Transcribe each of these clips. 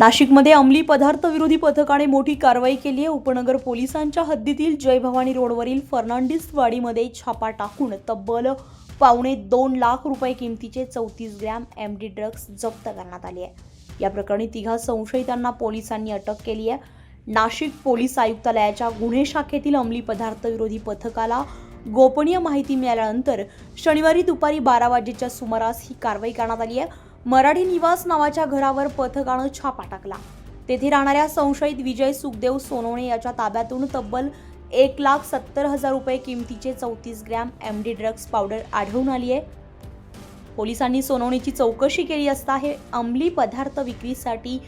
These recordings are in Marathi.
नाशिकमध्ये अंमली पदार्थ विरोधी पथकाने मोठी कारवाई केली आहे. उपनगर पोलिसांच्या हद्दीतील जय भवानी रोडवरील फर्नांडिस वाडीमध्ये छापा टाकून तब्बल पावणे दोन लाख रुपये किमतीचे चौतीस ग्रॅम एम डी ड्रग्ज जप्त करण्यात आले आहे. या प्रकरणी तिघा संशयितांना पोलिसांनी अटक केली आहे. नाशिक पोलीस आयुक्तालयाच्या गुन्हे शाखेतील अंमली पदार्थ विरोधी पथकाला गोपनीय माहिती मिळाल्यानंतर शनिवारी दुपारी बारा वाजेच्या सुमारास ही कारवाई करण्यात आली आहे. मराठी निवास नावाच्या घरावर पथकानं छापा टाकला. तेथे राहणाऱ्या संशयित विजय सुखदेव सोनवणे याच्या ताब्यातून तब्बल एक लाख सत्तर हजार रुपये किमतीचे चौतीस gram M D drugs powder आढळून आली आहे पोलिसांनी सोनवणेची चौकशी केली असता हे अंमली पदार्थ विक्रीसाठी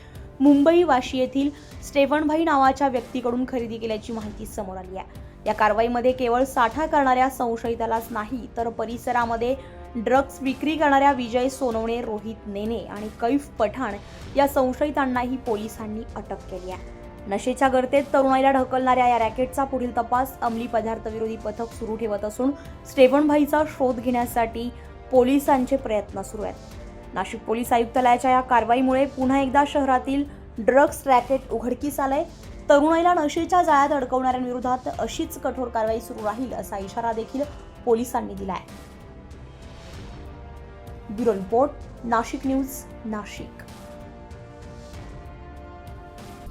मुंबई वाशी येथील स्टेफनभाई नावाच्या व्यक्तीकडून खरेदी केल्याची माहिती समोर आली आहे. या कारवाईमध्ये केवळ साठा करणाऱ्या संशयितालाच नाही तर परिसरामध्ये ड्रग्ज विक्री करणाऱ्या विजय सोनवणे रोहित नेने आणि कैफ पठाण या संशयितांनाही पोलिसांनी अटक केली आहे. नशेच्या गर्तेत तरुणाईला ढकलणाऱ्या या रॅकेटचा पुढील तपास अंमली पदार्थ विरोधी पथक सुरू ठेवत असून स्टेफनभाईचा शोध घेण्यासाठी पोलिसांचे प्रयत्न सुरू आहेत. नाशिक पोलीस आयुक्तालयाच्या या कारवाईमुळे पुन्हा एकदा शहरातील ड्रग्स रॅकेट उघडकीस आलंय. तरुणाईला नशेच्या जाळ्यात अडकवणाऱ्यांविरोधात अशीच कठोर कारवाई सुरू राहील असा इशारा देखील पोलिसांनी दिला आहे bureau report Nashik news Nashik.